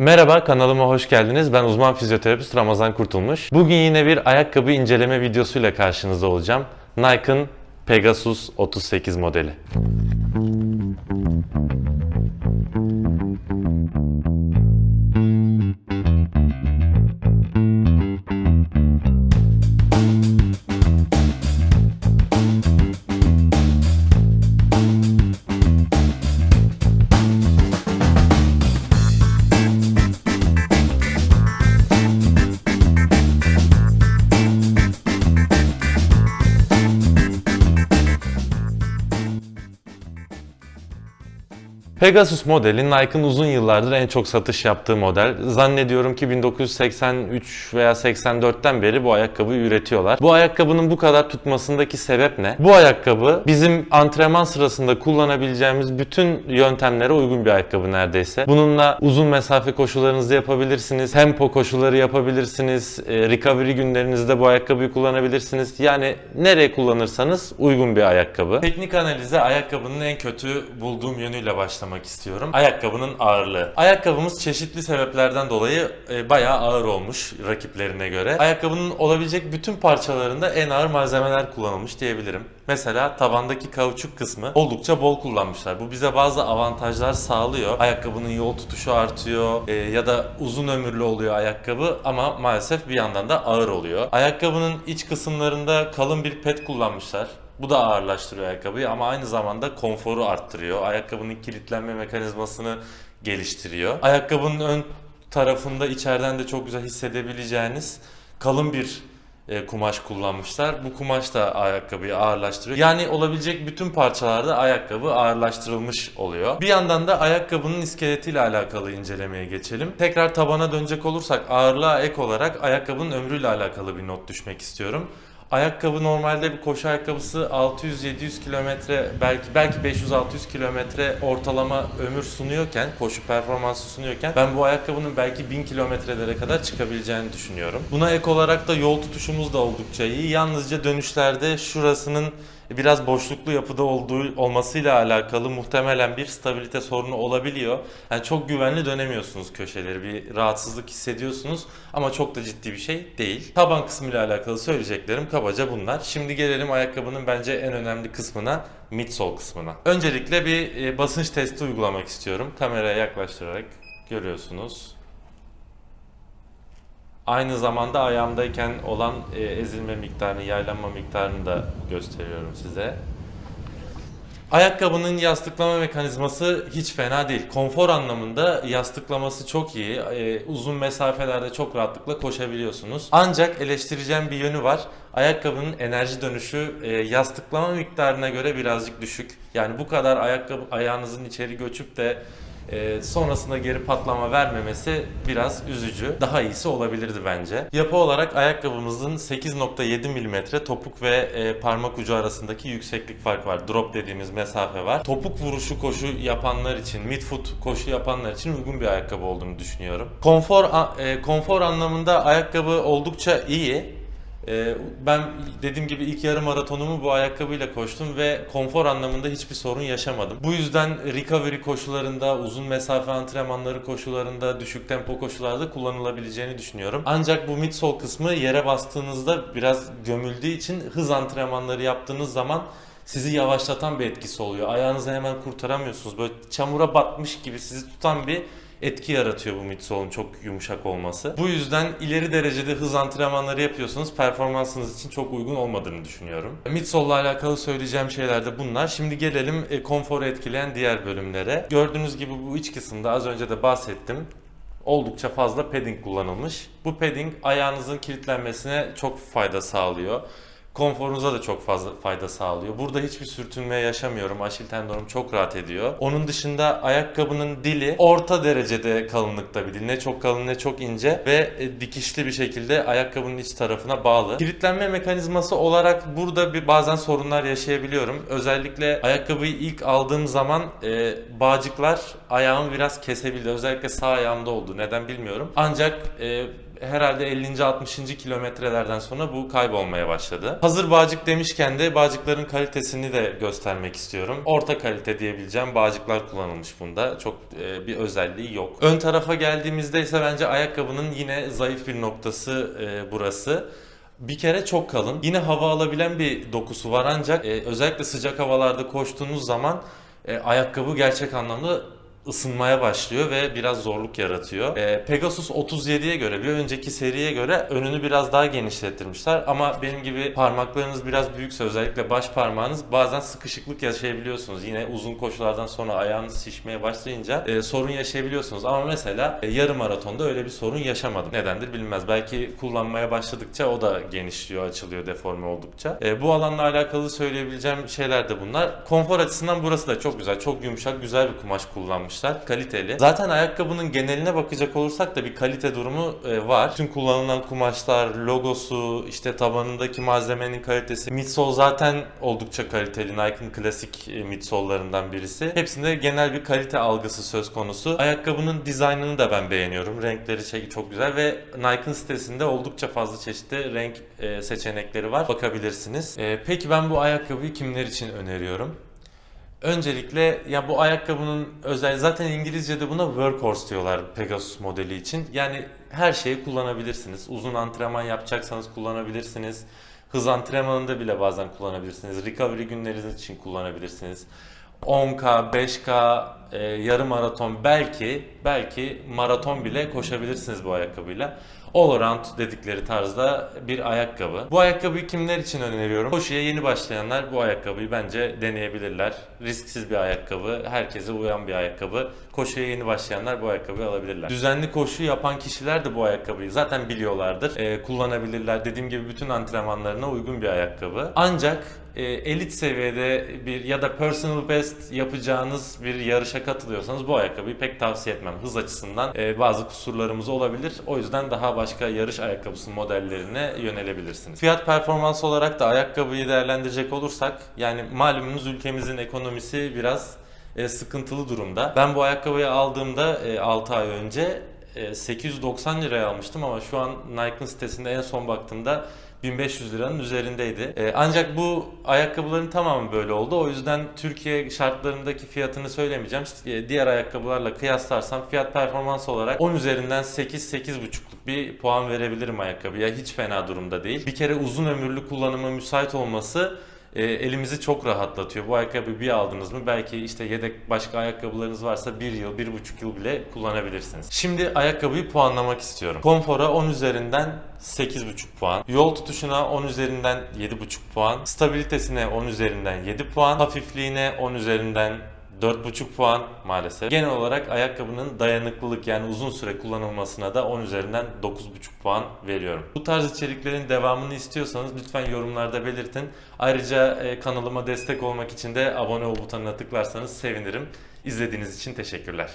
Merhaba kanalıma hoş geldiniz. Ben uzman fizyoterapist Ramazan Kurtulmuş. Bugün yine bir ayakkabı inceleme videosuyla karşınızda olacağım. Nike'ın Pegasus 38 modeli. Pegasus modeli Nike'ın uzun yıllardır en çok satış yaptığı model. Zannediyorum ki 1983 veya 84'ten beri bu ayakkabıyı üretiyorlar. Bu ayakkabının bu kadar tutmasındaki sebep ne? Bu ayakkabı bizim antrenman sırasında kullanabileceğimiz bütün yöntemlere uygun bir ayakkabı neredeyse. Bununla uzun mesafe koşularınızı yapabilirsiniz, tempo koşuları yapabilirsiniz, e, recovery günlerinizde bu ayakkabıyı kullanabilirsiniz. Yani nereye kullanırsanız uygun bir ayakkabı. Teknik analize ayakkabının en kötü bulduğum yönüyle başlamak istiyorum. Ayakkabının ağırlığı. Ayakkabımız çeşitli sebeplerden dolayı e, bayağı ağır olmuş rakiplerine göre. Ayakkabının olabilecek bütün parçalarında en ağır malzemeler kullanılmış diyebilirim. Mesela tabandaki kauçuk kısmı oldukça bol kullanmışlar. Bu bize bazı avantajlar sağlıyor. Ayakkabının yol tutuşu artıyor e, ya da uzun ömürlü oluyor ayakkabı ama maalesef bir yandan da ağır oluyor. Ayakkabının iç kısımlarında kalın bir pet kullanmışlar. Bu da ağırlaştırıyor ayakkabıyı ama aynı zamanda konforu arttırıyor. Ayakkabının kilitlenme mekanizmasını geliştiriyor. Ayakkabının ön tarafında içeriden de çok güzel hissedebileceğiniz kalın bir e, kumaş kullanmışlar. Bu kumaş da ayakkabıyı ağırlaştırıyor. Yani olabilecek bütün parçalarda ayakkabı ağırlaştırılmış oluyor. Bir yandan da ayakkabının iskeletiyle alakalı incelemeye geçelim. Tekrar tabana dönecek olursak ağırlığa ek olarak ayakkabının ömrüyle alakalı bir not düşmek istiyorum. Ayakkabı normalde bir koşu ayakkabısı 600-700 kilometre belki belki 500-600 kilometre ortalama ömür sunuyorken koşu performansı sunuyorken ben bu ayakkabının belki 1000 kilometrelere kadar çıkabileceğini düşünüyorum. Buna ek olarak da yol tutuşumuz da oldukça iyi. Yalnızca dönüşlerde şurasının biraz boşluklu yapıda olduğu olmasıyla alakalı muhtemelen bir stabilite sorunu olabiliyor. Yani çok güvenli dönemiyorsunuz köşeleri. Bir rahatsızlık hissediyorsunuz ama çok da ciddi bir şey değil. Taban kısmıyla alakalı söyleyeceklerim kabaca bunlar. Şimdi gelelim ayakkabının bence en önemli kısmına, midsole kısmına. Öncelikle bir e, basınç testi uygulamak istiyorum. Kameraya yaklaştırarak görüyorsunuz. Aynı zamanda ayağımdayken olan e, ezilme miktarını, yaylanma miktarını da gösteriyorum size. Ayakkabının yastıklama mekanizması hiç fena değil. Konfor anlamında yastıklaması çok iyi. E, uzun mesafelerde çok rahatlıkla koşabiliyorsunuz. Ancak eleştireceğim bir yönü var. Ayakkabının enerji dönüşü e, yastıklama miktarına göre birazcık düşük. Yani bu kadar ayakkabı ayağınızın içeri göçüp de ee, sonrasında geri patlama vermemesi biraz üzücü. Daha iyisi olabilirdi bence. Yapı olarak ayakkabımızın 8.7 mm topuk ve e, parmak ucu arasındaki yükseklik fark var. Drop dediğimiz mesafe var. Topuk vuruşu koşu yapanlar için, midfoot koşu yapanlar için uygun bir ayakkabı olduğunu düşünüyorum. Konfor e, konfor anlamında ayakkabı oldukça iyi. Ee, Ben dediğim gibi ilk yarım maratonumu bu ayakkabıyla koştum ve konfor anlamında hiçbir sorun yaşamadım. Bu yüzden recovery koşularında, uzun mesafe antrenmanları koşularında, düşük tempo koşularda kullanılabileceğini düşünüyorum. Ancak bu midsole kısmı yere bastığınızda biraz gömüldüğü için hız antrenmanları yaptığınız zaman sizi yavaşlatan bir etkisi oluyor. Ayağınızı hemen kurtaramıyorsunuz. Böyle çamura batmış gibi sizi tutan bir etki yaratıyor bu midsole'un çok yumuşak olması. Bu yüzden ileri derecede hız antrenmanları yapıyorsanız performansınız için çok uygun olmadığını düşünüyorum. Midsole'la alakalı söyleyeceğim şeyler de bunlar. Şimdi gelelim e, konforu etkileyen diğer bölümlere. Gördüğünüz gibi bu iç kısımda az önce de bahsettim oldukça fazla padding kullanılmış. Bu padding ayağınızın kilitlenmesine çok fayda sağlıyor. Konforunuza da çok fazla fayda sağlıyor. Burada hiçbir sürtünme yaşamıyorum. Aşil tendonum çok rahat ediyor. Onun dışında ayakkabının dili orta derecede kalınlıkta bir dil. Ne çok kalın ne çok ince ve e, dikişli bir şekilde ayakkabının iç tarafına bağlı. Kilitlenme mekanizması olarak burada bir bazen sorunlar yaşayabiliyorum. Özellikle ayakkabıyı ilk aldığım zaman e, bağcıklar ayağımı biraz kesebildi. Özellikle sağ ayağımda oldu. Neden bilmiyorum. Ancak e, Herhalde 50. 60. kilometrelerden sonra bu kaybolmaya başladı. Hazır bağcık demişken de bağcıkların kalitesini de göstermek istiyorum. Orta kalite diyebileceğim bağcıklar kullanılmış bunda. Çok e, bir özelliği yok. Ön tarafa geldiğimizde ise bence ayakkabının yine zayıf bir noktası e, burası. Bir kere çok kalın. Yine hava alabilen bir dokusu var ancak e, özellikle sıcak havalarda koştuğunuz zaman e, ayakkabı gerçek anlamda ısınmaya başlıyor ve biraz zorluk yaratıyor. E, Pegasus 37'ye göre bir önceki seriye göre önünü biraz daha genişlettirmişler ama benim gibi parmaklarınız biraz büyükse özellikle baş parmağınız bazen sıkışıklık yaşayabiliyorsunuz. Yine uzun koşulardan sonra ayağınız şişmeye başlayınca e, sorun yaşayabiliyorsunuz ama mesela e, yarım maratonda öyle bir sorun yaşamadım. Nedendir bilinmez. Belki kullanmaya başladıkça o da genişliyor, açılıyor deforme oldukça. E, bu alanla alakalı söyleyebileceğim şeyler de bunlar. Konfor açısından burası da çok güzel. Çok yumuşak, güzel bir kumaş kullanmışlar. Kaliteli. Zaten ayakkabının geneline bakacak olursak da bir kalite durumu e, var. Tüm kullanılan kumaşlar, logosu, işte tabanındaki malzemenin kalitesi. Midsole zaten oldukça kaliteli. Nike'ın klasik e, midsole'larından birisi. Hepsinde genel bir kalite algısı söz konusu. Ayakkabının dizaynını da ben beğeniyorum. Renkleri şey çok güzel ve Nike'ın sitesinde oldukça fazla çeşitli renk e, seçenekleri var. Bakabilirsiniz. Peki ben bu ayakkabıyı kimler için öneriyorum? Öncelikle ya bu ayakkabının özel zaten İngilizce'de buna workhorse diyorlar Pegasus modeli için. Yani her şeyi kullanabilirsiniz. Uzun antrenman yapacaksanız kullanabilirsiniz. Hız antrenmanında bile bazen kullanabilirsiniz. Recovery günleriniz için kullanabilirsiniz. 10K, 5K, e, yarım maraton belki belki maraton bile koşabilirsiniz bu ayakkabıyla. All around dedikleri tarzda bir ayakkabı. Bu ayakkabıyı kimler için öneriyorum? Koşuya yeni başlayanlar bu ayakkabıyı bence deneyebilirler. Risksiz bir ayakkabı, herkese uyan bir ayakkabı. Koşuya yeni başlayanlar bu ayakkabıyı alabilirler. Düzenli koşu yapan kişiler de bu ayakkabıyı zaten biliyorlardır. E, kullanabilirler. Dediğim gibi bütün antrenmanlarına uygun bir ayakkabı. Ancak e, elit seviyede bir ya da personal best yapacağınız bir yarışa katılıyorsanız bu ayakkabıyı pek tavsiye etmem. Hız açısından e, bazı kusurlarımız olabilir. O yüzden daha başka yarış ayakkabısı modellerine yönelebilirsiniz. Fiyat performans olarak da ayakkabıyı değerlendirecek olursak yani malumunuz ülkemizin ekonomisi biraz e, sıkıntılı durumda. Ben bu ayakkabıyı aldığımda e, 6 ay önce e, 890 liraya almıştım ama şu an Nike'ın sitesinde en son baktığımda 1500 liranın üzerindeydi. E, ancak bu ayakkabıların tamamı böyle oldu. O yüzden Türkiye şartlarındaki fiyatını söylemeyeceğim. E, diğer ayakkabılarla kıyaslarsam fiyat performans olarak 10 üzerinden 8-8,5'luk bir puan verebilirim ayakkabıya. Hiç fena durumda değil. Bir kere uzun ömürlü kullanıma müsait olması e, elimizi çok rahatlatıyor. Bu ayakkabıyı bir aldınız mı belki işte yedek başka ayakkabılarınız varsa bir yıl, bir buçuk yıl bile kullanabilirsiniz. Şimdi ayakkabıyı puanlamak istiyorum. Konfora 10 üzerinden 8,5 puan. Yol tutuşuna 10 üzerinden 7,5 puan. Stabilitesine 10 üzerinden 7 puan. Hafifliğine 10 üzerinden 4,5 puan maalesef. Genel olarak ayakkabının dayanıklılık yani uzun süre kullanılmasına da 10 üzerinden 9,5 puan veriyorum. Bu tarz içeriklerin devamını istiyorsanız lütfen yorumlarda belirtin. Ayrıca e, kanalıma destek olmak için de abone ol butonuna tıklarsanız sevinirim. İzlediğiniz için teşekkürler.